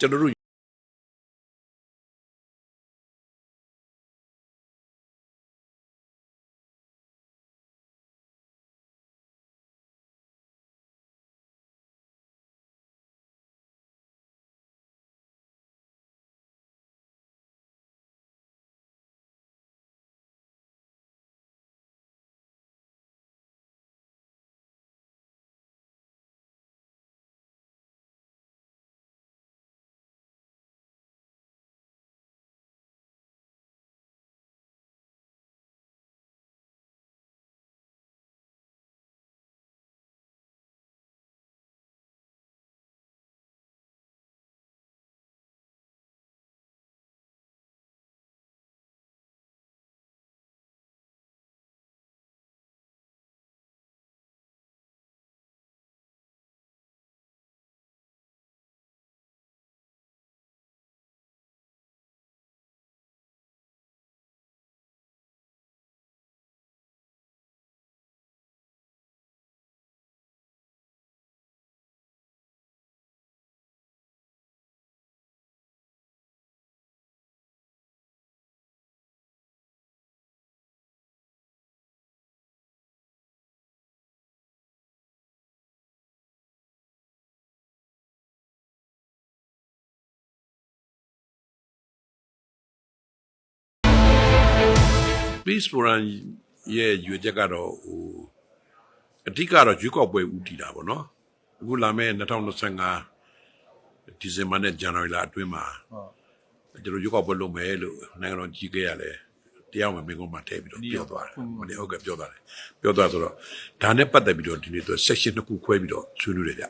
ကျွန်တော်တို့ Peace Forum ရဲ့ရွေချက်ကတော့ဟိုအဓိကတော့ရွေးကောက်ပွဲဦးတည်တာပေါ့နော်အခုလာမယ့်2025ဒီဇင်ဘာနဲ့ဇန်နဝါရီလအတွင်းမှာဟုတ်ကျွန်တော်ရွေးကောက်ပွဲလုပ်မယ်လို့နိုင်ငံတော်ကြီးခဲ့ရတယ်တရားဝင်မင်းကုန်းမှာထည့်ပြီးတော့ပြောသွားတယ်မနေ့ဟုတ်ကဲ့ပြောသွားတယ်ပြောသွားဆိုတော့ဒါနဲ့ပတ်သက်ပြီးတော့ဒီနေ့သူ section တစ်ခုခွဲပြီးတော့ဆွေးနွေးတယ်ဗျ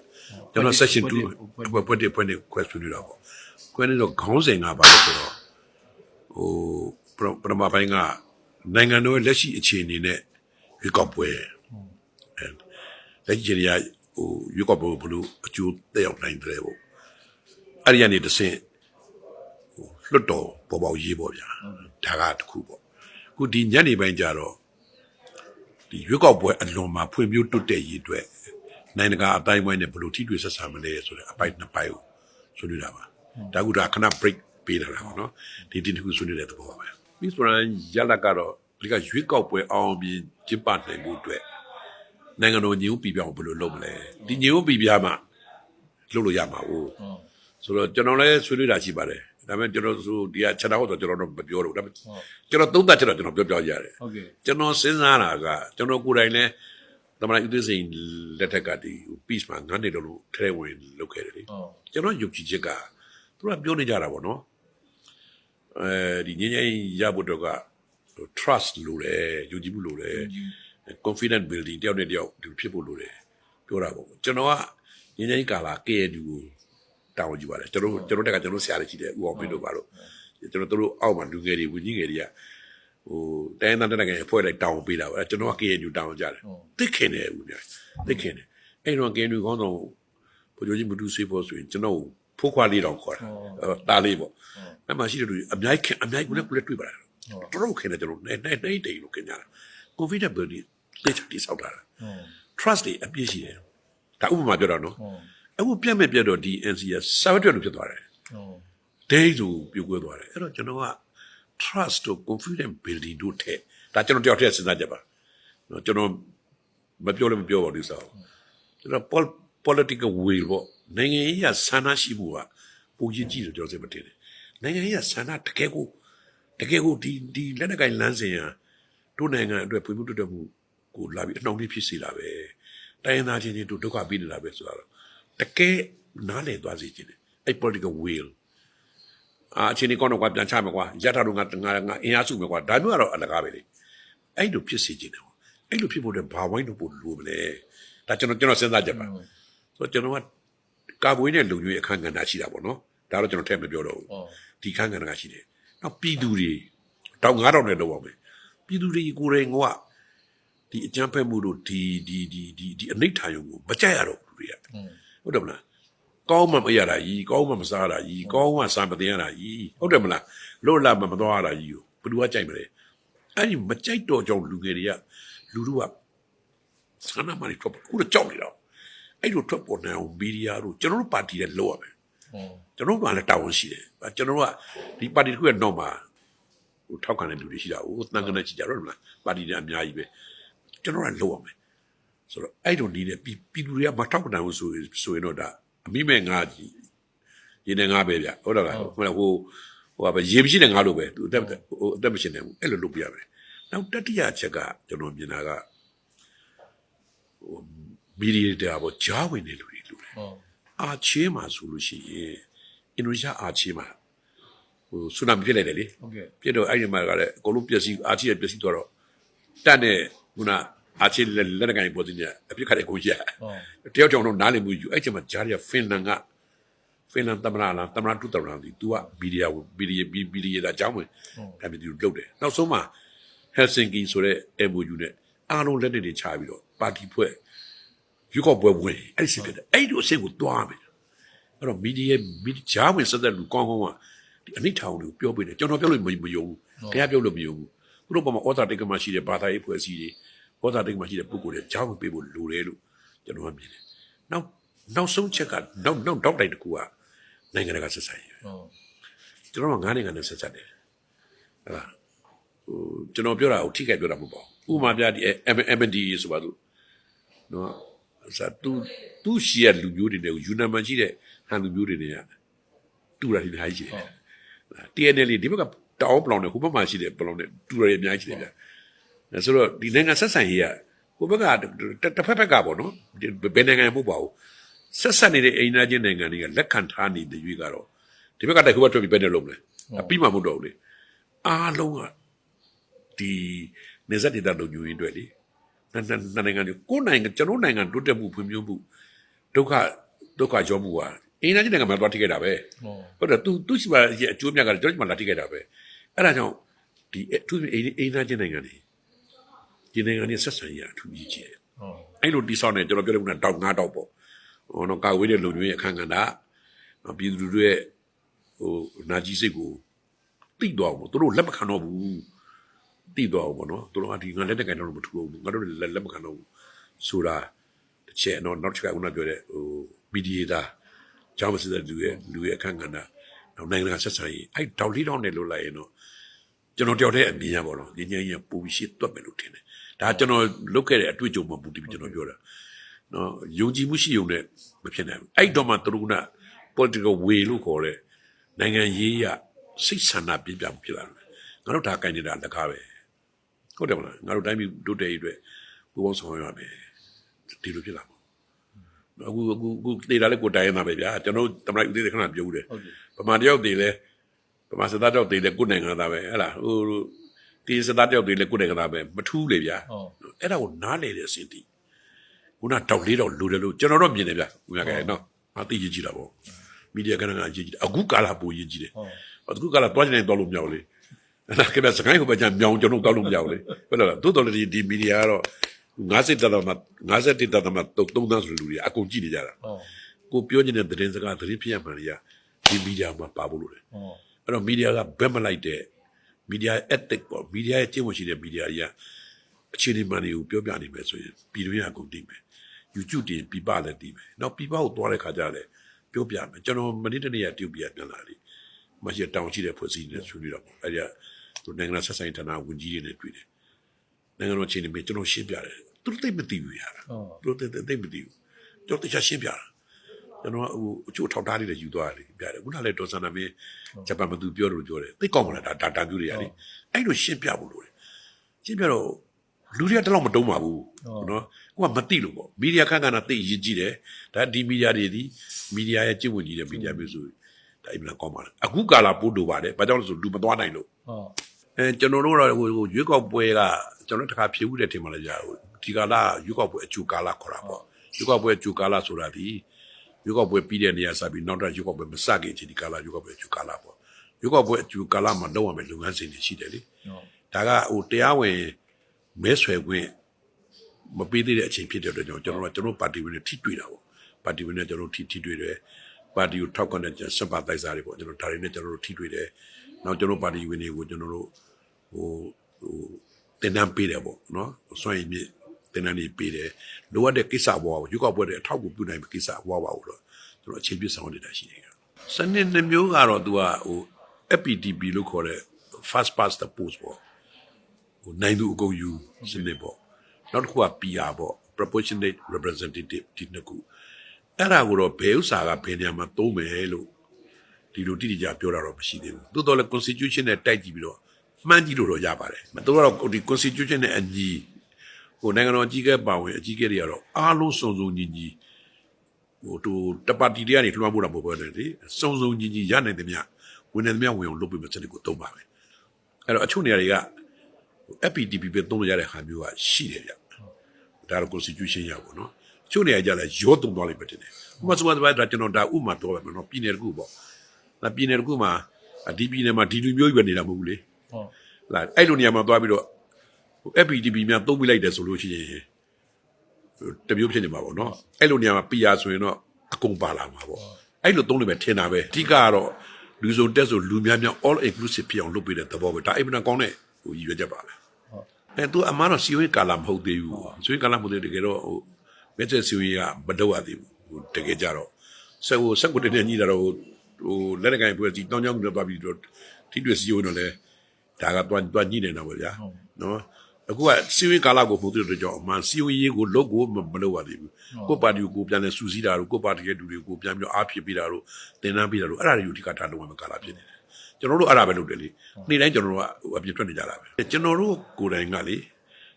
ကျွန်တော် section 2ဘယ်ပွက်တစ်ဖွင့်နေခွဲဆွေးနွေးတာပေါ့ခွဲနေတော့ခေါင်းစဉ်ကပါလို့ဆိုတော့ဟိုပရပရမပိုင်းက နိုင်ငံတော်ရဲ့လက်ရှိအခြေအနေနဲ့ရွေးကောက်ပွဲအဲလက်ရှိအခြေအနေကဟိုရွေးကောက်ပွဲကိုဘယ်လိုအကျိုးသက်ရောက်နိုင်တယ်ပေါ့အဲ့ဒီကနေတစ်ဆင့်လွတ်တော်ပေါ်ပေါရေးပေါ့ဗျာဒါကတစ်ခုပေါ့အခုဒီညနေပိုင်းကျတော့ဒီရွက်ကောက်ပွဲအလွန်မှာဖွံ့ဖြိုးတိုးတက်ရေးအတွက်နိုင်ငံတကာအတိုင်းအဝိုင်းနဲ့ဘယ်လိုထိတွေ့ဆက်ဆံမလဲဆိုတဲ့အပိုင်းနှစ်ပိုင်းကိုဆွေးနွေးတာပါဒါကူဒါခဏ break ပေးလာတာပေါ့နော်ဒီဒီတစ်ခုဆွေးနွေးတဲ့သဘောပါပဲ ပြီးဆိုရင်ရလာကတော့ဒီကရွက်ကောက်ပွဲအောင်အောင်မြင်ကျင်းပနိုင်မှုအတွက်နိုင်ငံတော်ညီဦးပြည်ပြောင်းဘယ်လိုလုပ်မလဲဒီညီဦးပြည်ပြားမှလုပ်လို့ရမှာဟုတ်ဆိုတော့ကျွန်တော်လည်းဆွေးနွေးတာရှိပါတယ်ဒါပေမဲ့ကျွန်တော်ဆိုဒီကချက်တော့ဆိုကျွန်တော်တော့မပြောတော့ဘူးဒါပေမဲ့ကျွန်တော်သုံးသပ်ချက်တော့ကျွန်တော်ပြောပြရတယ်ဟုတ်ကဲ့ကျွန်တော်စဉ်းစားတာကကျွန်တော်ကိုယ်တိုင်လည်းသမဏဥသိစိန်လက်ထက်ကဒီ peace မှာငန်းနေလို့လို့ထဲဝင်လုပ်ခဲ့တယ်လေဟုတ်ကျွန်တော်ယုံကြည်ချက်ကသူကပြောနေကြတာပေါ့နော် အဲဒီငင်းငင်းရဖို့တော့က trust လို့တယ်ယုံကြည်မှုလို့တယ် confident building တယောက်နဲ့တယောက်ဒီဖြစ်ဖို့လိုတယ်ပြောတာပေါ့ကျွန်တော်ကငင်းငင်းကာလာ KNU ကိုတောင်းကြည့်ပါတယ်ကျွန်တော်ကျွန်တော်တက်ကကျွန်တော်ဆရာတွေရှိတယ်ဥအောင်ပြလို့ပါတော့ကျွန်တော်တို့အောက်မှာလူငယ်တွေဝင်းကြီးငယ်တွေကဟိုတိုင်းတန်းတဲ့ငယ်အဖွဲ့လိုက်တောင်းပေးတာပေါ့ကျွန်တော်က KNU တောင်းကြတယ်သိခင်တယ်ဦးညာသိခင်တယ်အဲ့တော့ KNU ခေါင်းဆောင်ဘိုလ်ချုပ်ကြီးမတူစေးဖို့ဆိုရင်ကျွန်တော် ဖိုးခွာလေးတောင်ခေါ်တာတားလေးပေါ့အဲ့မှာရှိတဲ့လူအများကြီးခင်အများကြီးကိုလည်းကိုလည်းတွေ့ပါလားတော်တော်ခင်တယ်ကျွန်တော်နေနေနေတိတ်လို့ခင်ကြတာ confident building တိတ်တိဆောက်တာဟုတ် trust တွေအပြည့်ရှိတယ်ဒါဥပမာပြောတာနော်ဟုတ်အခုပြတ်မဲ့ပြတ်တော့ဒီ NCS 7လို့ဖြစ်သွားတယ်ဟုတ်ဒိတ်ဆိုပြိုကွဲသွားတယ်အဲ့တော့ကျွန်တော်က trust တို့ confident building တို့ထက်ဒါကျွန်တော်တယောက်တည်းစဉ်းစားကြပါနော်ကျွန်တော်မပြောလည်းမပြောပါဘူးစောကျွန်တော် pol- political will ပေါ့ နိုင်ငံရေးရဆန္ဒရှိမှုကပုံကြီးကြည့်လို့ကျွန်တော်စိတ်မတင်တယ်နိုင်ငံရေးရဆန္ဒတကယ်ကိုတကယ်ကိုဒီဒီလက်နက်ကင်လမ်းစဉ်ရတို့နိုင်ငံအတွက်ဖွံ့ဖြိုးတိုးတက်မှုကိုလာပြီးအနှောင့်အယှက်ဖြစ်စေတာပဲတိုင်းရင်းသားချင်းချင်းတို့ဒုက္ခပေးနေတာပဲဆိုတော့တကယ်နားလည်သွားစေချင်တယ်အဲ့ political will အာအချင်းဒီကောင်းတော့ကွာပြန်ချမယ်ကွာရထားတော့ငါငါငါအင်အားစုမယ်ကွာဒါမျိုးကတော့အလကားပဲလေအဲ့လိုဖြစ်စေချင်တယ်ကွာအဲ့လိုဖြစ်ဖို့အတွက်ဘာဝိုင်းလို့ပို့လို့မလဲဒါကျွန်တော်ကျွန်တော်စဉ်းစားချက်ပါဆိုတော့ကျွန်တော်က ကာကွယ်နဲ့လုံခြုံရေးအခန်းကဏ္ဍရှိတာပေါ့နော်ဒါတော့ကျွန်တော်ထည့်မပြောတော့ဘူးဟုတ်ဒီခန်းကဏ္ဍကရှိတယ်နောက်ပြည်သူတွေတောင်9000နဲ့လောက်အောင်မယ်ပြည်သူတွေကိုယ်တိုင်ကဒီအကြမ်းဖက်မှုတို့ဒီဒီဒီဒီဒီအနိဋ္ဌာယုံကိုမကြိုက်ရတော့ဘူးတွေကဟုတ်ဟုတ်တယ်မလားကောင်းမှမရတာကြီးကောင်းမှမစားတာကြီးကောင်းမှစားမသိရတာကြီးဟုတ်တယ်မလားလို့လာမှမသွားရတာကြီးကိုဘယ်သူကကြိုက်မလဲအဲ့ဒီမကြိုက်တော့ကြောင့်လူငယ်တွေကလူတို့ကဆန္ဒမှန်ထွက်ပေါ်ခုတော့ကြောက်နေတော့ အဲ့လိုထွက်ပေါ်နေအောင်မီဒီယာတို့ကျွန်တော်တို့ပါတီနဲ့လောက်ရမယ်ကျွန်တော်တို့ကလည်းတာဝန်ရှိတယ်ကျွန်တော်တို့ကဒီပါတီတစ်ခုရဲ့နောက်မှာဟိုထောက်ခံတဲ့လူတွေရှိတာဟိုတန်ကနေကြည့်ကြတော့မလားပါတီတွေအများကြီးပဲကျွန်တော်ကလောက်အောင်မယ်ဆိုတော့အဲ့လိုနေတဲ့ပြည်ပြည်သူတွေကမထောက်ခံဘူးဆိုရင်ဆိုရင်တော့ဒါအမိမဲ့ငါကြီးရင်းနေငါပဲဗျဟုတ်တော့လားဟိုဟိုဟိုကရေမရှိတဲ့ငါလိုပဲသူအသက်ဟိုအသက်မရှိနေဘူးအဲ့လိုလုပ်ပြရမယ်နောက်တတိယချက်ကကျွန်တော်မြင်တာကဟို မီဒီယာပေါ်ဂျားဝင်နေလူတွေလူတွေဟုတ်အာချေးမှာဆိုလို့ရှိရင်အင်ဒိုနီးရှားအာချေးမှာဟိုဆူနာမီဖြစ်လိုက်တယ်လေဟုတ်ကဲ့ပြစ်တော့အဲ့ဒီမှာကလည်းအကုန်လုံးပျက်စီးအာချေးရပျက်စီးသွားတော့တက်တဲ့ခုနအာချေးလက်လက်နက်ကိုင်ပေါ်တင်ရအပြစ်ခတ်တဲ့ကိုကြီးဟုတ်တယောက်ကြောင့်တော့နားလည်မှုယူအဲ့ချိန်မှာဂျားရီကဖင်လန်ကဖင်လန်သမ္မတလားသမ္မတတူတရန်ဒီ तू ကမီဒီယာမီဒီယာမီဒီယာအကြောင်းဝင်ဒါပေမဲ့ तू လုပ်တယ်နောက်ဆုံးမှာဟယ်ဆင်ကီဆိုတဲ့ MOU နဲ့အားလုံးလက်နေတွေချပြီးတော့ပါတီဖွဲ့ ယူကောပွဲဝင်အဲ့ဒီစစ်တဲ့အဲ့ဒီအဆင့်ကိုတွားမယ်အဲ့တော့မီဒီယာမီဒီယာဝင်စတဲ့လူကောင်းကောင်းကဒီအနိထောင်တွေကိုပြောပေးတယ်ကျွန်တော်ပြောလို့မမယုံဘူးခင်ဗျားပြောလို့မယုံဘူးသူတို့ပေါ်မှာဩဇာတိတ်ကမှရှိတဲ့ဘာသာရေးဖွဲ့စည်းတွေဩဇာတိတ်ကမှရှိတဲ့ပုဂ္ဂိုလ်တွေဂျာဝင်ပေးဖို့လိုတယ်လို့ကျွန်တော်ကမြင်တယ်နောက်နောက်ဆုံးချက်ကနောက်နောက်တောက်တိုင်တစ်ခုကနိုင်ငံတကာဆက်ဆံရေးဟုတ်ကျွန်တော်ကငါးနိုင်ငံနဲ့ဆက်ဆက်တယ်ဟဲ့လားဟိုကျွန်တော်ပြောတာကိုထိခိုက်ပြောတာမဟုတ်ပါဘူးဥပမာပြဒီ MND ဆိုပါလို့နော် ဆက်သူသူရှိရလူမျိုးတွေနဲ့ယူနမန်ရှိတဲ့ဟန်လူမျိုးတွေနဲ့တူတာဒီဟာကြီးရှိတယ် TNL ဒီဘက်ကတောင်းပလောင်နဲ့ဟိုဘက်မှာရှိတဲ့ပလောင်နဲ့တူရရအများကြီးရှိတယ်ဗျအဲဆိုတော့ဒီနိုင်ငံဆက်ဆံရေးကဟိုဘက်ကတစ်ဖက်ဖက်ကပေါ့နော်ဘယ်နိုင်ငံမှမဟုတ်ပါဘူးဆက်ဆက်နေတဲ့အိမ်သားချင်းနိုင်ငံတွေကလက်ခံထားနေတဲ့ရွေးကတော့ဒီဘက်ကတိုက်ဟိုဘက်ထွက်ပြီးဘယ်နဲ့လုံးလဲအပြီးမှမဟုတ်တော့ဘူးလေအားလုံးကဒီနေဆက်ဒေသလုံညူရင်းတွေလေ နှစ်နှစ်နိုင်ငံတွေကိုနိုင်ငံကျွန်တော်နိုင်ငံတိုးတက်မှုဖွံ့ဖြိုးမှုဒုက္ခဒုက္ခကြောမှုဟာအိမ်သားချင်းနိုင်ငံမှာတွားထိခဲ့တာပဲဟုတ်ဟုတ်တယ်သူသူရှိပါရဲ့အကျိုးမြတ်ကလည်းကျွန်တော်ဒီမှာလာတိခဲ့တာပဲအဲ့ဒါကြောင့်ဒီအထူးအိမ်အိမ်သားချင်းနိုင်ငံတွေဒီနိုင်ငံတွေဆက်ဆံရအထူးကြီးကြီးတယ်ဟုတ်အဲ့လိုတိဆောက်နေကျွန်တော်ပြောလို့ကတောက်ငါးတောက်ပေါ့ဟိုတော့ကာဝေးတဲ့လုံမျိုးရဲ့အခန်းကဏ္ဍနော်ပြည်သူတွေရဲ့ဟိုနာကြီးစိတ်ကိုတိတော့ဘူးသူတို့လက်မခံတော့ဘူး တိတော့ဘူးပေါ့နော်သူတို့ကဒီငါလက်တကန်တော့မထူဘူးငါတို့လက်လက်မခံတော့ဘူးဆိုတာတစ်ချက်တော့နောက်တစ်ချက်ကဦးနာပြောတဲ့ဟိုမီဒီယာတာကျောင်းမစစ်တဲ့လူရဲ့လူရဲ့အခန်းကဏ္ဍနောက်နိုင်ငံကဆက်ဆံရေးအဲ့တောက်လေးတောင်းနေလို့လိုက်ရင်တော့ကျွန်တော်တယောက်တည်းအမြင်ရပါတော့ဒီညရင်ပူပြီးရှစ်တွက်မယ်လို့ထင်တယ်ဒါကျွန်တော်လုပ်ခဲ့တဲ့အတွေ့အကြုံမှပူတည်ပြီးကျွန်တော်ပြောတာနော်ယုံကြည်မှုရှိုံနဲ့မဖြစ်နိုင်ဘူးအဲ့တော့မှသူတို့က political way လို့ခေါ်တဲ့နိုင်ငံရေးရစိတ်ဆန္ဒပြပြမှုဖြစ်လာတယ်ငါတို့ဒါကင်နေတာလက်ကားပဲ ဟုတ်တယ်မလားငါတို့တိုင်းပြည်ဒုတဲ့ရေးအတွက်ပူပေါင်းဆောင်ရွက်ရမယ်ဒီလိုဖြစ်လာမှာအခုအခုအခုတေးတာလည်းကိုတိုင်းရမှာပဲဗျာကျွန်တော်တမလိုက်ဦးသေးတယ်ခဏပြောဦးတယ်ဟုတ်ကဲ့ဗမာတယောက်တေးလဲဗမာစသားတယောက်တေးလဲကိုနိုင်ငံသားပဲဟဲ့လားဟိုတေးစသားတယောက်တေးလဲကိုနိုင်ငံသားပဲမထူးလေဗျာဟုတ်အဲ့ဒါကိုနားလေတဲ့အစင်တီခုနတောက်လေးတော့လိုတယ်လို့ကျွန်တော်တော့မြင်တယ်ဗျာဦးရခဲ့နော်မသိရကြည့်တာပေါ့မီဒီယာကဏ္ဍကအရေးကြီးတယ်အခုကာလာပိုရေးကြီးတယ်ဟုတ်အခုကာလာတွားချင်တယ်တွားလို့မရဘူးလေ အဲ့ဒါကပဲစကိုင်းကိုပဲကြမြောင်ကျွန်တော်တွားလို့မရဘူးလေဟုတ်လားတိုးတော်လည်းဒီမီဒီယာကတော့50တက်တော့မှ50တက်တော့မှတုံးတန်းဆိုလူတွေအကုန်ကြည့်နေကြတာဟုတ်ကိုပြောနေတဲ့သတင်းစကားသတင်းဖြစ်ရမှန်တွေကဒီမီဒီယာမှာပါဖို့လိုတယ်ဟုတ်အဲ့တော့မီဒီယာကဘက်မလိုက်တဲ့မီဒီယာ ethic ပေါ့မီဒီယာရဲ့ကျင့်ဝတ်ရှိတဲ့မီဒီယာတွေကအခြေအနေမှန်တွေကိုပြောပြနေမယ်ဆိုရင်ပြည်တွင်းအကုန်သိမယ် YouTube တင်ပြပလည်းသိမယ်နောက်ပြပကိုသွားတဲ့ခါကျလည်းပြောပြမယ်ကျွန်တော်မနေ့တနေ့ကတရုတ်ပြည်ပြန်လာတယ်မရှိတောင်းရှိတဲ့ဖွဲ့စည်းနေတဲ့ဆွေးနွေးတော့ပေါ့အဲ့ဒီကသူ နိုင်ငံဆက်ဆိုင်ဌာနဝန်ကြီးတွေနဲ့တွေ့တယ်နိုင်ငံတော်အခြေအနေမျိုးကျွန်တော်ရှင်းပြတယ်သူတို့သိမသိဘူးရတာဟုတ်သူတို့သိသိမသိဘူးကျွန်တော်တရားရှင်းပြတာကျွန်တော်ဟိုအချို့ထောက်ထားလေးတွေယူသွားတယ်ပြတယ်ခုနလည်းဒေါ်စန္ဒမင်းဂျပန်မသူပြောလို့ပြောတယ်သိကောင်းမလားဒါဒါတာမျိုးတွေရတယ်အဲ့လိုရှင်းပြဖို့လိုတယ်ရှင်းပြတော့လူတွေကတလောက်မတုံးပါဘူးနော်ကိုကမသိလို့ပေါ့မီဒီယာခန့်ခန့်သိရင်ကြည့်တယ်ဒါဒီမီဒီယာတွေဒီမီဒီယာရဲ့ကျင့်ဝတ်ကြီးတဲ့မီဒီယာမျိုးဆိုဒါအိမ်မလားကောင်းပါလားအခုကာလာပို့တူပါတယ်ဘာကြောင့်လဲဆိုလူမသွားနိုင်လို့ဟုတ် အဲကျွန်တော်တို့တော့ဟိုဟိုရွေးကောက်ပွဲကကျွန်တော်တို့တစ်ခါဖြေဦးတဲ့ထင်ပါလေကြာဟိုဒီကာလရွေးကောက်ပွဲအကျူကာလခေါ်တာပေါ့ရွေးကောက်ပွဲအကျူကာလဆိုတာဒီရွေးကောက်ပွဲပြီးတဲ့နေရာစပြီးနောက်တော့ရွေးကောက်ပွဲမစခင်အချိန်ဒီကာလရွေးကောက်ပွဲအကျူကာလပေါ့ရွေးကောက်ပွဲအကျူကာလမှာလုပ်ရမယ့်လုပ်ငန်းစဉ်တွေရှိတယ်လေဟုတ်ဒါကဟိုတရားဝင်မဲဆွယ်ခွင့်မပေးသေးတဲ့အချိန်ဖြစ်တဲ့အတွက်ကြောင့်ကျွန်တော်တို့ကျွန်တော်ပါတီဝင်တွေထိတွေ့တာပေါ့ပါတီဝင်တွေကျွန်တော်တို့ထိထိတွေ့တယ်ပါတီကိုထောက်ခံတဲ့စက်ပါတိုက်စားတွေပေါ့ကျွန်တော်ဒါတွေနဲ့ကျွန်တော်တို့ထိတွေ့တယ် နောက်ကျွန်တော်ပါတီဝင်တွေကိုကျွန်တော်တို့ဟိုဟိုတင်နန်းပေးတယ်ပေါ့နော်စွန့်ရည်မြစ်တင်နန်းတွေပေးတယ်လိုအပ်တဲ့ကိစ္စဘောရွေးကောက်ပွဲတွေအထောက်အကူပြုနိုင်မယ့်ကိစ္စဘောပါဘူးတော့ကျွန်တော်အခြေပြဆောင်နေတာရှိနေကြစနစ်နှစ်မျိုးကတော့ तू ကဟို FPTP လို့ခေါ်တဲ့ first past the post ပေါ့ဟိုနိုင်သူအကုန်ယူစနစ်ပေါ့နောက်တစ်ခုက PR ပေါ့ proportionate representative ဒီနှစ်ခုအဲ့ဒါကိုတော့ဘယ်ဥစ္စာကဘယ်နေရာမှာသုံးမယ်လို့ ဒီလိုတိတိကျကျပြောတာတော့မရှိသေးဘူးသို့တော်လည်း constitution နဲ့တိုက်ကြည့်ပြီးတော့မှန်းကြည့်လို့တော့ရပါတယ်သူကတော့ဒီ constitution နဲ့အညီဟိုနိုင်ငံတော်အကြီးအကဲပါဝင်အကြီးအကဲတွေကတော့အားလုံးစုံစုံညီညီဟိုတူတပါတီတွေကနေထွန်းဖို့တာမဟုတ်ဘူးလေစုံစုံညီညီရနိုင်တယ်မြဝင်နေတယ်မြဝင်အောင်လုပ်ပြီးမှစနစ်ကိုသုံးပါမယ်အဲ့တော့အချို့နေရာတွေက FPTP ပဲသုံးလို့ရတဲ့ဟာမျိုးကရှိတယ်ဗျဒါတော့ constitution ရပါတော့အချို့နေရာကြလဲရောသုံးသွားလိမ့်မယ်တင်တယ်ဥပမာဆိုပါတော့ကျွန်တော်ဒါဥပမာတော့ပဲနော်ပြည်နယ်တစ်ခုပေါ့ ဒါပြည်နယ်တစ်ခုမှာဒီပြည်နယ်မှာဒီလူမျိုးကြီးပဲနေတာမဟုတ်ဘူးလေဟုတ်လာအဲ့လိုနေရာမှာသွားပြီးတော့ FPTP များသုံးပြလိုက်တယ်ဆိုလို့ရှိရင်တမျိုးဖြစ်နေမှာပေါ့နော်အဲ့လိုနေရာမှာ PR ဆိုရင်တော့အကုန်ပါလာမှာပေါ့အဲ့လိုသုံးလို့ပဲထင်တာပဲအဓိကကတော့လူစုံတက်ဆိုလူများများ all inclusive ဖြစ်အောင်လုပ်ပေးတဲ့သဘောပဲဒါအိမ်မနာကောင်းတဲ့ဟိုရည်ရွယ်ချက်ပါပဲအဲသူအမှန်တော့စီဝေးကာလာမဟုတ်သေးဘူးစီဝေးကာလာမဟုတ်သေးတကယ်တော့ဟိုမက်ချက်စီဝေးကမတော့ရသေးဘူးဟိုတကယ်ကြတော့ဆက်ဟိုဆက်ကိုတည်းနဲ့ညီတာတော့ ဟိုလက်လက်ကိုင်ပွဲစီတောင်းကြောင်းတော့သွားပြီးတော့ထိတွေ့စီဝေးတော့လဲဒါကတွန်းတွန်းညှိနေတာပေါ့ဗျာနော်အခုကစီဝေးကာလာကိုပုံသွင်းတဲ့ကြောင့်အမှန်စီဝေးရေးကိုလုတ်ကိုမမလုပ်ရသေးဘူးကိုယ့်ပါတီကိုကိုပြန်လဲစူးစီးတာတို့ကိုယ့်ပါတီရဲ့လူတွေကိုပြန်ပြီးအားဖြစ်ပေးတာတို့တင်နှမ်းပေးတာတို့အဲ့ဒါတွေကိုအဓိကထားလုပ်ရမယ့်ကာလာဖြစ်နေတယ်ကျွန်တော်တို့အဲ့ဒါပဲလုပ်တယ်လေနေ့တိုင်းကျွန်တော်တို့ကအပြင်ထွက်နေကြတာပဲကျွန်တော်တို့ကိုယ်တိုင်ကလေ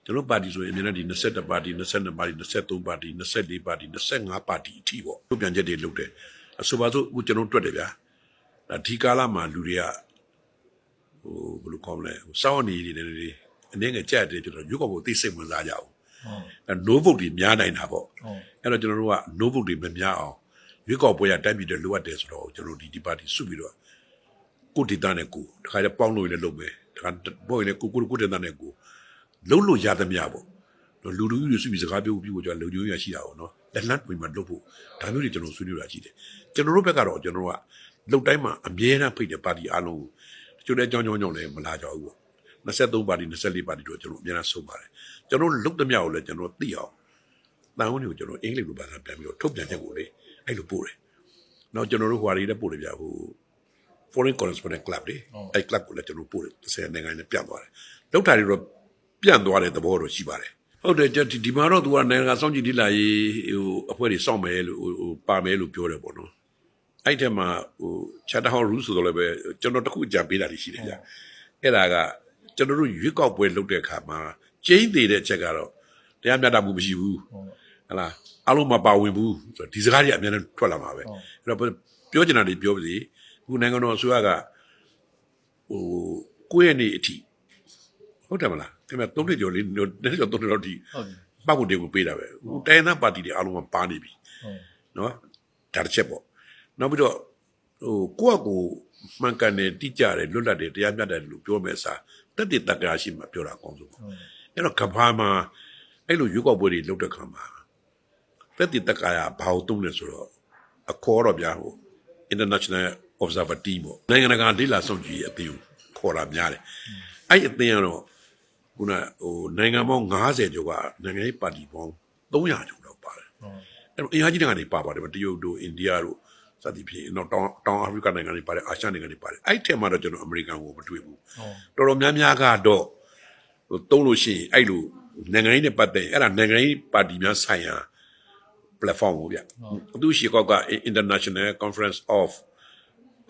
ကျွန်တော်ပါတီဆိုရင်အများနဲ့ဒီ22ပါတီ22ပါတီ23ပါတီ24ပါတီ25ပါတီအထိပေါ့ထုတ်ပြန်ချက်တွေလုပ်တယ် အဆိုပါစို့အခုကျွန်တော်တို့တွက်တယ်ဗျာဒါဒီကာလာမှာလူတွေကဟိုဘယ်လိုကောင်းလဲဟိုစောင်းနေနေတယ်လေအနေငယ်ကြက်တယ်ကျွန်တော်ရုပ်ကောက်ကိုသိစိတ်ဝင်စားကြအောင်ဟုတ်အဲ no vote တွေများနိုင်တာပေါ့ဟုတ်အဲ့တော့ကျွန်တော်တို့က no vote တွေမများအောင်ရုပ်ကောက်ပွဲရတိုက်ပြီးတော့လိုအပ်တယ်ဆိုတော့ကျွန်တော်တို့ဒီဒီပါတီစုပြီးတော့ကိုဒေတာနဲ့ကိုတခါကျပေါင်းလို့လည်းလုပ်မယ်တခါဘောရင်လည်းကိုကိုကိုဒေတာနဲ့ကိုလုံးလို့ရသမျှပေါ့လူလူကြီးစုပြီးစကားပြောပြီးကိုကျွန်တော်လုံခြုံရရှိတာပေါ့နော် လက်လတ်ဝင်မှာလုပ်ဖို့ဒါမျိုးတွေကျွန်တော်ဆွေးနွေးတာရှိတယ်ကျွန်တော်တို့ဘက်ကတော့ကျွန်တော်တို့ကလုံတိုင်းမှာအမြဲတမ်းဖိတ်တဲ့ပါတီအားလုံးကိုကျိုးတဲ့ကြောင်းကြောင်းကြောင်းလည်းမလာကြဘူးပေါ့23ပါတီ24ပါတီတို့ကျွန်တော်အများအားဆုံးပါတယ်ကျွန်တော်လုတ်သမျှကိုလည်းကျွန်တော်သိအောင်တန်ဝန်တွေကိုကျွန်တော်အင်္ဂလိပ်လိုဘာသာပြန်ပြီးတော့ထုတ်ပြန်ချက်ကိုလေအဲ့လိုပို့တယ်နောက်ကျွန်တော်တို့ဟွာတွေလည်းပို့တယ်ဗျာဟို foreign correspondent club တွေအဲ့ club ကိုလည်းကျွန်တော်ပို့တယ်30နိုင်ငံနဲ့ပြန့်သွားတယ်လုတ်တာတွေတော့ပြန့်သွားတဲ့သဘောတော့ရှိပါတယ် ဟုတ်တယ်ဒီဒီမှာတော့သူကနိုင်ငံစောင့်ကြည့်ဒီလာရေးဟိုအဖွဲ့တွေစောင့်မယ်လို့ဟိုပါမယ်လို့ပြောတယ်ပေါ့နော်အဲ့ထဲမှာဟို Chatham House Rule ဆိုတော့လည်းပဲကျွန်တော်တခုအကြံပေးတာရှိတယ်ကြာအဲ့ဒါကကျွန်တော်တို့ရွေးကောက်ပွဲလုပ်တဲ့အခါမှာကျင်းသေးတဲ့ချက်ကတော့တရားမျှတမှုမရှိဘူးဟလားအလုံးမပါဝင်ဘူးဆိုတော့ဒီစကားကြီးအများနဲ့ထွက်လာမှာပဲအဲ့တော့ပြောချင်တာတွေပြောပါစီခုနိုင်ငံတော်အစိုးရကဟိုကိုယ့်ရဲ့နေအထိဟုတ်တယ်မလား ခင်ဗျသုံးနှစ်ကျော်လေးနှစ်ကျော်သုံးနှစ်တော့ဒီဟုတ်တယ်ပတ်ဖို့တွေကိုပေးတာပဲဟိုတိုင်းသားပါတီတွေအားလုံးကပါနေပြီဟုတ်နော်ဒါတစ်ချက်ပေါ့နောက်ပြီးတော့ဟိုကိုယ့်အကိုမှန်ကန်တယ်တိကျတယ်လွတ်လပ်တယ်တရားမျှတတယ်လို့ပြောမယ်အစားတက်တည်တက္ကရာရှိမှပြောတာအကောင်းဆုံးပေါ့အဲ့တော့ကဘာမှာအဲ့လိုရွေးကောက်ပွဲတွေလုပ်တဲ့ခါမှာတက်တည်တက္ကရာဘာလို့တုံးလဲဆိုတော့အခေါ်တော့ဗျာဟို international observer team ပေါ့နိုင်ငံတကာဒေလာဆောင်ကြည့်အသင်းကိုခေါ်တာများတယ်အဲ့အသင်းကတော့ ခုနဟိုနိုင်ငံပေါင်း90ကျော်ကနိုင်ငံရေးပါတီပေါင်း300ကျော်လောက်ပါတယ်အဲ့တော့အင်အားကြီးနိုင်ငံတွေပါပါတယ်ဗျတရုတ်တို့အိန္ဒိယတို့စသည်ဖြင့်တော့တောင်တောင်အာဖရိကနိုင်ငံတွေပါတယ်အာရှနိုင်ငံတွေပါတယ်အဲ့ထဲမှာတော့ကျွန်တော်အမေရိကန်ကိုမတွေ့ဘူးဟုတ်တော်တော်များများကတော့ဟိုတုံးလို့ရှိရင်အဲ့လိုနိုင်ငံရေးနဲ့ပတ်သက်ရင်အဲ့ဒါနိုင်ငံရေးပါတီများဆိုင်ရာ platform ကိုဗျသူရှိကောက်က International Conference of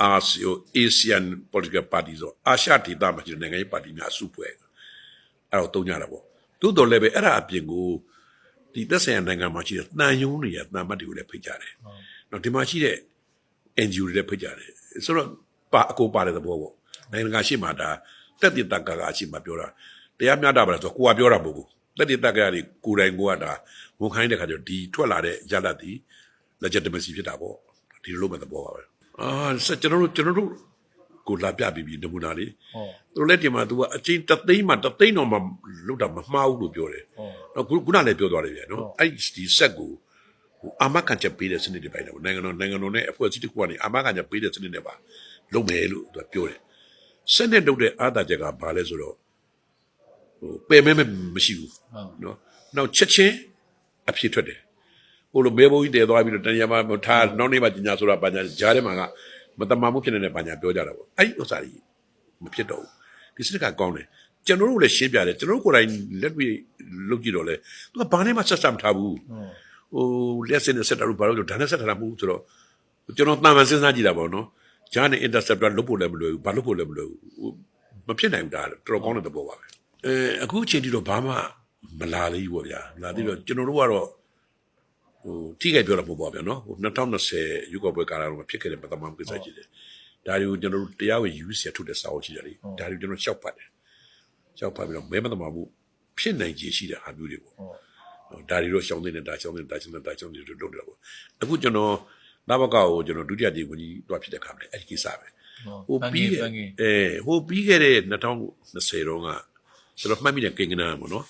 ASEAN Asian Political Parties ဆိုအာရှဒေသမှာရှိတဲ့နိုင်ငံရေးပါတီများအစုဖွဲ့ အဲ့တော့တုံးကြတာပေါ့သို့တော်လည်းပဲအဲ့ဒါအပြင်ကိုဒီသက်ဆိုင်ရာနိုင်ငံမှာရှိတဲ့တန်ယုံတွေရတန်မတ်တွေကိုလည်းဖိတ်ကြတယ်နော်ဒီမှာရှိတဲ့ NGO တွေလည်းဖိတ်ကြတယ်ဆိုတော့ပါအကိုပါတဲ့သဘောပေါ့နိုင်ငံတကာရှိမှဒါတက်တည်တက်ကကအရှိမှပြောတာတရားမျှတပါလားဆိုတော့ကိုကပြောတာမဟုတ်ဘူးတက်တည်တက်ကကနေကိုယ်တိုင်ကိုကဒါဝန်ခိုင်းတဲ့ခါကျတော့ဒီထွက်လာတဲ့ရလဒ်ဒီ legitimacy ဖြစ်တာပေါ့ဒီလိုလုပ်မဲ့သဘောပါပဲအာဆက်ကျွန်တော်တို့ကျွန်တော်တို့ ကိုလာပြပြီးပြီနမူနာလေးဟုတ်သူတို့လက်တင်မှာ तू ကအချင်းတသိန်းမှတသိန်းတော့မှလုတ်တာမမှားဘူးလို့ပြောတယ်ဟုတ်တော့ခုခုနလည်းပြောသွားတယ်ဗျာနော်ဟုတ်အဲ့ဒီဆက်ကိုဟိုအာမခံချက်ပေးတဲ့စနစ်တွေပိုင်တယ်ဗောနိုင်ငံတော်နိုင်ငံတော်နဲ့အဖွဲ့အစည်းတစ်ခုကနေအာမခံချက်ပေးတဲ့စနစ်တွေပါလုပ်မယ်လို့သူကပြောတယ်စနစ်လုပ်တဲ့အာသာချက်ကဘာလဲဆိုတော့ဟိုပယ်မဲမဲမရှိဘူးဟုတ်နော်နောက်ချက်ချင်းအဖြစ်ထွက်တယ်ဟိုလိုမဲဘုံကြီးတည်သွားပြီးတော့တဏှာမှာထားနောက်နေ့မှကြီးညာဆိုတာဘာညာဂျားထဲမှာက မတမာမှုဖြစ်နေတဲ့ဘာညာပြောကြတာပေါ့အဲ့ဒီဥစ္စာကြီးမဖြစ်တော့ဘူးဒီစနစ်ကကောင်းတယ်ကျွန်တော်တို့လည်းရှင်းပြတယ်ကျွန်တော်တို့ကိုယ်တိုင်လက်တွေ့လုပ်ကြည့်တော့လေသူကဘာနဲ့မှဆက်ဆက်မထားဘူးဟိုလက်စင်းနဲ့ဆက်တာလို့ဘာလို့ဒါနဲ့ဆက်ထားတာမဟုတ်ဘူးဆိုတော့ကျွန်တော်တာမန်စဉ်းစားကြည့်တာပေါ့နော်ဂျာနဲ့ interceptor လုပ်ဖို့လည်းမလွယ်ဘူးဘာလုပ်ဖို့လည်းမလွယ်ဘူးမဖြစ်နိုင်ဘူးဒါတော်တော်ကောင်းတဲ့သဘောပါပဲအဲအခုအချိန်ထိတော့ဘာမှမလာသေးဘူးပေါ့ဗျာလာသေးတော့ကျွန်တော်တို့ကတော့ ဟိုထိခိုက်ပြောတာပေါ့ပေါ့ဗျာနော်ဟို2020ရွေးကောက်ပွဲကာလတော့ဖြစ်ခဲ့တဲ့ပထမကိစ္စကြီးတယ်ဒါတွေကိုကျွန်တော်တို့တရားဝင် use ရထုတ်တဲ့စာအုပ်ရှိတယ်လေဒါတွေကိုကျွန်တော်ရှောက်ပတ်တယ်ရှောက်ပတ်ပြီးတော့မဲမသမာမှုဖြစ်နိုင်ခြေရှိတဲ့ဟာမျိုးတွေပေါ့ဒါတွေတော့ရှောင်းနေတဲ့ဒါရှောင်းနေတဲ့ဒါရှောင်းနေတဲ့ဒါရှောင်းနေတဲ့လုပ်နေတာပေါ့အခုကျွန်တော်နာဘကောကိုကျွန်တော်ဒုတိယကြိမ်ဝင်ကြီးတော့ဖြစ်တဲ့ခါမှာအဲ့ဒီကိစ္စပဲဟိုပြီးအဲဟိုပြီးခဲ့တဲ့2020တော့ကကျွန်တော်မှတ်မိတဲ့ကိန်းကနာပေါ့နော်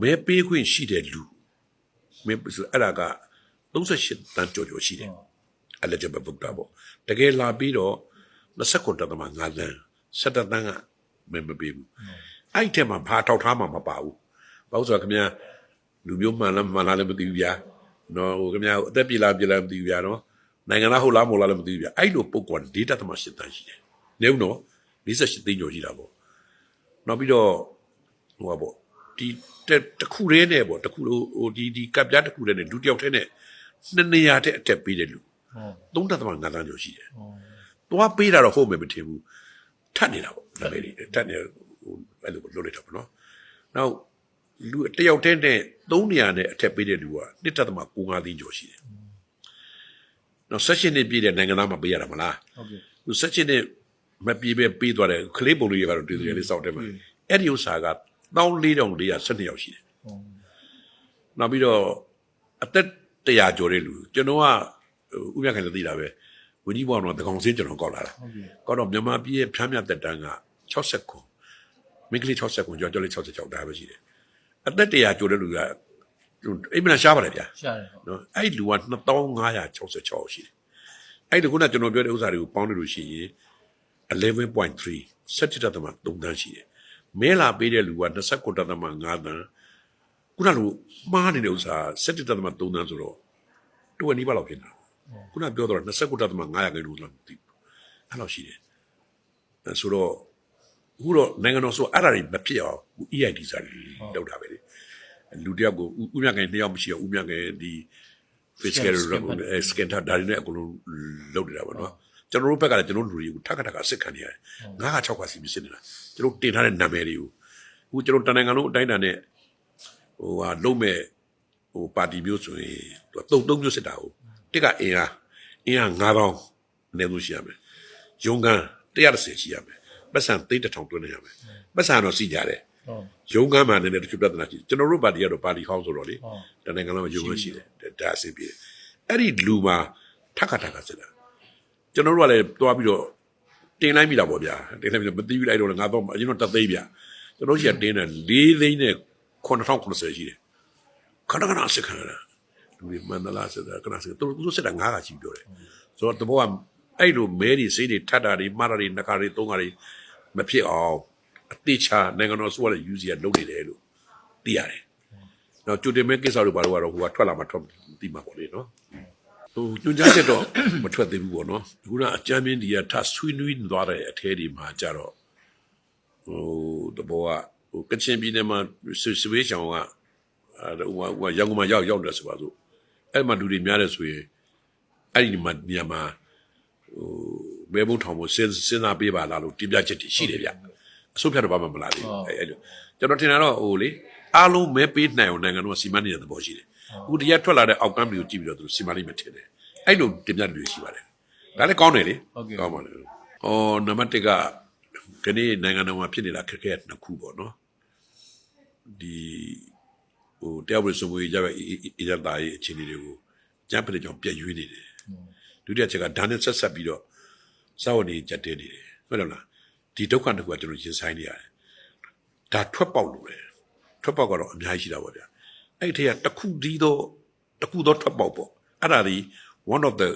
မဲပေးခွင့်ရှိတဲ့လူ မင်းဆိုအဲ့ဒါက38တန်းကြော်ကြော်ရှိတယ်အဲ့လက်ချက်ပဲပုတ်တာပေါ့တကယ်လာပြီးတော့29တန်းမှာ9တန်း7တန်းကမင်းမပေးဘူးအဲ့ဒီထဲမှာဘာထောက်ထားမှမပါဘူးဘာလို့ဆိုတော့ခင်ဗျာလူမျိုးမှန်လားမှန်လားလည်းမသိဘူးဗျာနော်ဟိုခင်ဗျာအသက်ပြေလားပြေလားမသိဘူးဗျာနော်နိုင်ငံသားဟုတ်လားမဟုတ်လားလည်းမသိဘူးဗျာအဲ့လိုပုတ်ကွာဒေတာတမရှိတန်းရှိတယ်နေဦးနော်48သိန်းကျော်ရှိတာပေါ့နောက်ပြီးတော့ဟိုပါပေါ့ ဒီတခုတည်းနဲ့ပေါ့တခုဟိုဒီဒီကပ်ပြားတခုတည်းနဲ့လူတယောက်တည်းနဲ့နှစ်နေရာတဲ့အတက်ပေးတယ်လူသုံးတက်သမားငါးတန်းကျော်ရှိတယ်သွားပေးတာတော့ဟုတ်မယ်မထင်ဘူးထပ်နေတာပေါ့ဒါပဲလေထပ်နေဟိုအဲ့လိုလုပ်လိုက်တာပေါ့နော်နောက်လူတယောက်တည်းနဲ့သုံးနေရာနဲ့အထက်ပေးတဲ့လူကနှစ်တက်သမား9သိန်းကျော်ရှိတယ်နောက်ဆက်ရှင်နေပြည့်တဲ့နိုင်ငံသားမှာပေးရတာမလားဟုတ်ကဲ့သူဆက်ချင်တဲ့မပြေပဲပေးသွားတယ်ခလေးပုံလေးရကတော့တွေ့တယ်လေးစောက်တယ်မှာအဲ့ဒီဥစ္စာက 14412ယောက်ရှိတယ်နောက်ပြီးတော့အသက်100ကျော်တဲ့လူကျွန်တော်ကဥပမာခိုင်လည်းသိတာပဲဝင်းကြီးဘောင်တော့တကောင်စင်းကျွန်တော်ကောက်လာတာဟုတ်ကဲ့ကောက်တော့မြန်မာပြည်ရဲ့ဖျမ်းမြတ်သက်တမ်းက60ခုမိန်းကလေး60ခုကျော်ကျော်လေး66ဒါပဲရှိတယ်အသက်100ကျော်တဲ့လူကအိမ်မနာရှားပါလေဗျာရှာတယ်ဟုတ်နော်အဲ့ဒီလူက2566ရှိတယ်အဲ့ဒီခုနကကျွန်တော်ပြောတဲ့ဥစ္စာတွေကိုပေါင်းလို့ရှိရင်11.3 17တသမ3တန်းရှိတယ် မဲလာပေးတဲ့လူက29တသမ5တန်းခုနလိုမှားနေတဲ့ဥစ္စာ17တသမ3တန်းဆိုတော့တူအနီးပါလောက်ဖြစ်နေတာခုနပြောတော့29တသမ900ကလေးလို့လားမသိဘူးအဲ့လောက်ရှိတယ်အဲဆိုတော့ခုတော့နိုင်ငံတော်ဆိုအဲ့ဒါတွေမဖြစ်အောင် EID စာတွေလောက်တာပဲလေလူတယောက်ကိုဥဥမြငယ်နှစ်ယောက်မရှိတော့ဥမြငယ်ဒီ physical scan ထားဒါတွေနဲ့အကုန်လုံးလုပ်နေတာပေါ့နော် ကျွန်တော်တို့ဘက်ကလည်းကျွန်တော်တို့လူတွေကိုထပ်ခါထပ်ခါစစ်ခံနေရတယ်ငါးက6ကစီပြီးစစ်နေတာကျွန်တော်တင်ထားတဲ့နာမည်တွေကိုအခုကျွန်တော်တန်နိုင်ငံလုံးအတိုင်းအတာနဲ့ဟိုဟာလုံးမဲ့ဟိုပါတီမျိုးဆိုရင်သူကတုံတုံမျိုးစစ်တာကိုတစ်ကအင်အားအင်အား9000နေလို့ရှိရမယ်ရုံကန်130ရှိရမယ်ပတ်စံသိတဲ့ထောင်တွင်းနေရမယ်ပတ်စံတော့စီကြတယ်ဟုတ်ရုံးကမ်းမှလည်းတချို့ပြဿနာရှိတယ်ကျွန်တော်တို့ပါတီကတော့ပါတီဟောင်းဆိုတော့လေဟုတ်တနိုင်ငံလုံးမှာရုံးမရှိတယ်ဒါအဆင်ပြေတယ်အဲ့ဒီလူမှာထက်ခါထက်ခါစစ်တာ ကျွန်တော်တို့ကလည်းတွားပြီးတော့တင်လိုက်ပြီလားပေါ့ဗျာတင်လိုက်ပြီတော့မသိဘူးလိုက်တော့လည်းငါတော့အရင်တော့တသိန်းဗျာကျွန်တော်ရှိကတင်းတယ်၄သိန်းနဲ့9090ရှိတယ်ခဏခဏစစ်ခံရတာလူတွေမန္တလာစစ်တာခဏစစ်သူတို့စစ်တာငါးကရှိပြောတယ်ဆိုတော့တဘောကအဲ့လိုမဲတွေစေးတွေထတ်တာတွေမှားတာတွေနှကာတွေသုံးတာတွေမဖြစ်အောင်အတိချာနိုင်ငံတော်ဆိုရတဲ့ user လုပ်နေတယ်လို့သိရတယ်နော်ကြိုတင်မဲ့ကိစ္စတွေဘာလို့ကတော့ဟိုကထွက်လာမှထွက်ပြီးမှာပေါ့လေနော် ဟိုညွှန်ကြားချက်တော့မထွက်သေးဘူးပေါ့နော်အခုကအကြမ်းမြင့်ဒီကထဆွေးနွေးသွားတဲ့အထဲဒီမှာကြတော့ဟိုတဘောကဟိုကချင်ပြည်နယ်မှာစဝေးချောင်ကအဲဟိုဟိုရန်ကုန်မှာရောက်ရောက်တယ်ဆိုပါစို့အဲ့မှာလူတွေများတယ်ဆိုရင်အဲ့ဒီမှာနေရာမှာဟိုမဲဘုံထောင်ဖို့စဉ်းစဉ်းစားပေးပါလားလို့တင်ပြချက်တွေရှိတယ်ဗျအဆုတ်ဖြတ်တော့ဘာမှမလာသေးဘူးအဲ့အဲ့လိုကျွန်တော်ထင်တာတော့ဟိုလေအားလုံးမဲပေးနိုင်အောင်နိုင်ငံတော်ကစီမံနေတဲ့သဘောရှိတယ် အခုတရားထွက်လာတဲ့အောက်ကမ်းတွေကိုကြည့်ပြီးတော့သူစီမံလိမ့်မယ်ထင်တယ်အဲ့လိုတင်ပြတယ်တွေရှိပါတယ်ဒါလည်းကောင်းတယ်လေဟုတ်ကဲ့ကောင်းပါလေ။အော်နံပါတ်1ကခဏနိုင်ငံတော်မှာဖြစ်နေတာခက်ခဲတဲ့နှစ်ခုပေါ့နော်။ဒီဟိုတရားဝင်စုံမွေးကြပဲအေးရတာရေးအခြေအနေတွေကိုကြမ်းဖက်ကြောင်ပြည့်ရွေးနေတယ်။ဒုတိယချက်ကဒါနဲ့ဆက်ဆက်ပြီးတော့စောင့်နေကြက်တဲနေတယ်။ဟုတ်တယ်မလား။ဒီဒုက္ခတစ်ခုကကျွန်တော်ရင်ဆိုင်နေရတယ်။ဒါထွက်ပေါက်လို့လေ။ထွက်ပေါက်ကတော့အများကြီးရှိတာပေါ့ဗျာ။ အဲ့ဒီထဲကတစ်ခုဒီတော့တစ်ခုတော့ထွက်ပေါက်ပေါ့။အဲ့ဒါဒီ one of the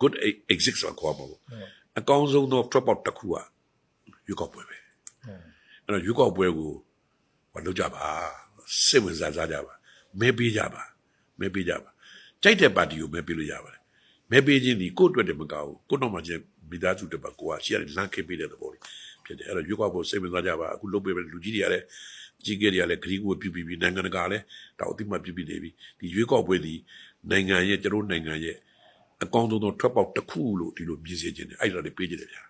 good exits ဆိုခေါ်ပါဘူး။အကောင်းဆုံးသောထွက်ပေါက်တစ်ခုကရွေးကောက်ပွဲပဲ။အဲ့တော့ရွေးကောက်ပွဲကိုဟောလုပ်ကြပါစိတ်ဝင်စားစားကြပါမဲပေးကြပါမဲပေးကြပါကြိုက်တဲ့ပါတီကိုမဲပေးလို့ရပါတယ်မဲပေးခြင်းဒီကိုယ့်အတွက်တည်းမကောက်ဘူးကိုယ့်တော့မှချင်းမိသားစုတစ်ပတ်ကိုကရှေ့ကနေလမ်းခင်းပေးတဲ့သဘောလေးဖြစ်တယ်အဲ့တော့ရွေးကောက်ဖို့စိတ်ဝင်စားကြပါအခုလုပ်ပေးတဲ့လူကြီးတွေကလည်း ကြီးကဲတွေကလည်းဂရီကိုပြုပြီးပြီးနိုင်ငံတကာလည်းတောက်အတိမပြုပြီးနေပြီဒီရွေးကောက်ပွဲဒီနိုင်ငံရဲ့ကျွန်တော်နိုင်ငံရဲ့အကောင်းဆုံးသောထွက်ပေါက်တစ်ခုလို့ဒီလိုမြင်စေခြင်းတယ်အဲ့ဒါလေးပေးကြတယ်ဗျာ